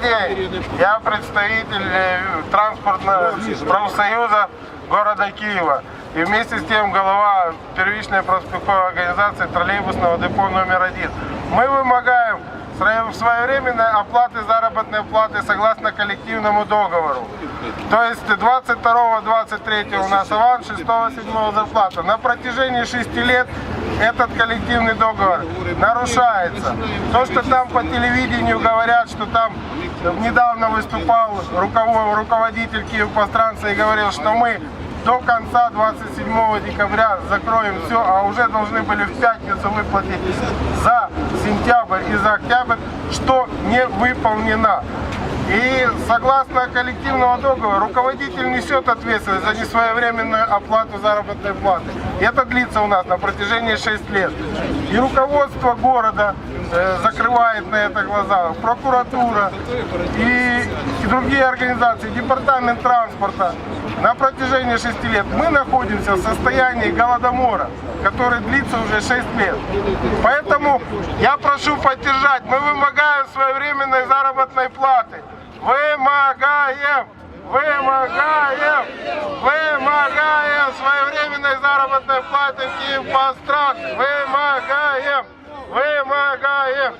Добрый день. Я представитель э, транспортного профсоюза города Киева. И вместе с тем голова первичной проспектовой организации троллейбусного депо номер один. Мы вымогаем своевременной оплаты заработной платы согласно коллективному договору. То есть 22-23 у нас аванс, 6-7 зарплата. На протяжении 6 лет этот коллективный договор нарушается. То, что там по телевидению говорят, что там недавно выступал руковод- руководитель Киев-Пространства и говорил, что мы до конца 27 декабря закроем все, а уже должны были в пятницу выплатить за сентябрь и за октябрь, что не выполнено. И согласно коллективного договора, руководитель несет ответственность за несвоевременную оплату заработной платы. И это длится у нас на протяжении 6 лет. И руководство города э, закрывает на это глаза, прокуратура и, и другие организации, департамент транспорта. На протяжении 6 лет мы находимся в состоянии голодомора, который длится уже 6 лет. Поэтому я прошу поддержать. Мы вымогаем своевременной заработной платы. Вымогаем! Вымогаем! Вымогаем своевременной заработной платы в Вымогаем! Вымогаем!